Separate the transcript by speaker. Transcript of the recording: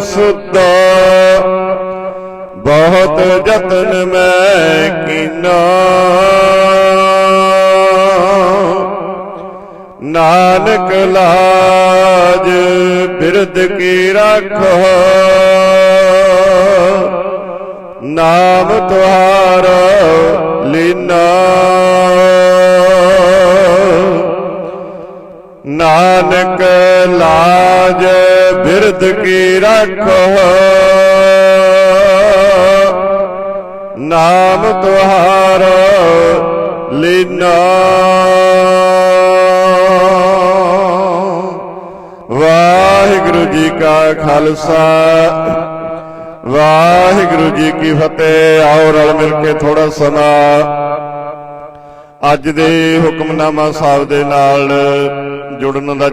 Speaker 1: ਸੁਦਾ ਬਹੁਤ ਯਤਨ ਮੈਂ ਕੀਨਾ। ਨਾਨਕ ਲਾਜ ਬਿਰਦ ਕੀ ਰੱਖੋ। ਨਾਮ ਤੁਹਾਰਾ ਨਾਨਕ ਲਾਜ ਬਿਰਦ ਕੀ ਰੱਖੋ। ਨਾਮ ਤੁਹਾਰਾ ਲੀਨਾ। ਵਾਹਿਗੁਰੂ ਜੀ ਕਾ ਖਾਲਸਾ, ਵਾਹਿਗੁਰੂ ਜੀ ਕੀ ਫਤਿਹ। ਆਓ ਰਲ ਮਿਲ ਕੇ ਥੋੜਾ ਸਮਾਂ ਅੱਜ ਦੇ ਹੁਕਮਨਾਮਾ ਸਾਹਿਬ ਦੇ ਨਾਲ ਜੁੜਨ ਦਾ